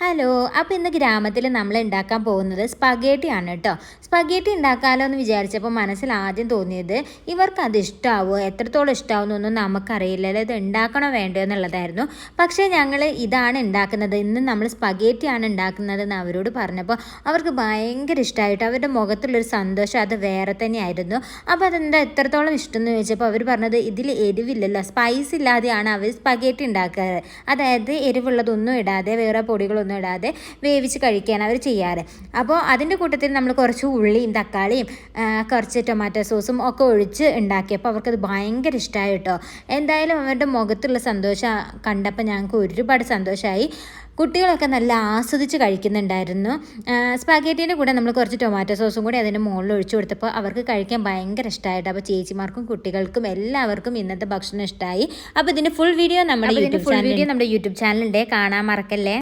Hello അപ്പോൾ ഇന്ന് ഗ്രാമത്തിൽ നമ്മൾ ഉണ്ടാക്കാൻ പോകുന്നത് സ്പഗേറ്റി ആണ് കേട്ടോ സ്പഗേറ്റി ഉണ്ടാക്കാമല്ലോ എന്ന് വിചാരിച്ചപ്പോൾ മനസ്സിൽ ആദ്യം തോന്നിയത് ഇവർക്ക് അത് ഇഷ്ടമാവോ എത്രത്തോളം ഇഷ്ടമാവുമെന്നൊന്നും നമുക്കറിയില്ലല്ലോ ഇത് ഉണ്ടാക്കണോ വേണ്ടോ എന്നുള്ളതായിരുന്നു. പക്ഷേ ഞങ്ങൾ ഇതാണ് ഉണ്ടാക്കുന്നത് ഇന്ന് നമ്മൾ സ്പഗേറ്റി ആണ് ഉണ്ടാക്കുന്നത് എന്ന് അവരോട് പറഞ്ഞപ്പോൾ അവർക്ക് ഭയങ്കര ഇഷ്ടമായിട്ട് അവരുടെ മുഖത്തുള്ളൊരു സന്തോഷം അത് വേറെ തന്നെയായിരുന്നു. അപ്പോൾ അതെന്താ എത്രത്തോളം ഇഷ്ടം എന്ന് ചോദിച്ചപ്പോൾ അവർ പറഞ്ഞത് ഇതിൽ എരിവില്ലല്ലോ. സ്പൈസ് ഇല്ലാതെയാണ് അവർ സ്പഗേറ്റി ഉണ്ടാക്കാറ് അതായത് എരിവുള്ളതൊന്നും ഇടാതെ വേറെ പൊടികളൊന്നും ഇടാതെ വേവിച്ച് കഴിക്കുകയാണ് അവർ ചെയ്യാറ്. അപ്പോൾ അതിന്റെ കൂട്ടത്തിൽ നമ്മൾ കുറച്ച് ഉള്ളിയും തക്കാളിയും കുറച്ച് ടൊമാറ്റോ സോസും ഒക്കെ ഒഴിച്ച് ഉണ്ടാക്കിയപ്പോൾ അവർക്കത് ഭയങ്കര ഇഷ്ടമായി കേട്ടോ. എന്തായാലും അവരുടെ മുഖത്തുള്ള സന്തോഷം കണ്ടപ്പോൾ ഞങ്ങൾക്ക് ഒരുപാട് സന്തോഷമായി. കുട്ടികളൊക്കെ നല്ല ആസ്വദിച്ച് കഴിക്കുന്നുണ്ടായിരുന്നു. സ്പാഗേറ്റീന്റെ കൂടെ നമ്മൾ കുറച്ച് ടൊമാറ്റോ സോസും കൂടി അതിന്റെ മുകളിൽ ഒഴിച്ചു കൊടുത്തപ്പോൾ അവർക്ക് കഴിക്കാൻ ഭയങ്കര ഇഷ്ടമായിട്ട്. അപ്പോൾ ചേച്ചിമാർക്കും കുട്ടികൾക്കും എല്ലാവർക്കും ഇന്നത്തെ ഭക്ഷണം ഇഷ്ടമായി. അപ്പോൾ ഇതിന്റെ ഫുൾ വീഡിയോ നമ്മുടെ ഫുൾ വീഡിയോ നമ്മുടെ യൂട്യൂബ് ചാനലിന്റെ കാണാൻ മറക്കല്ലേ?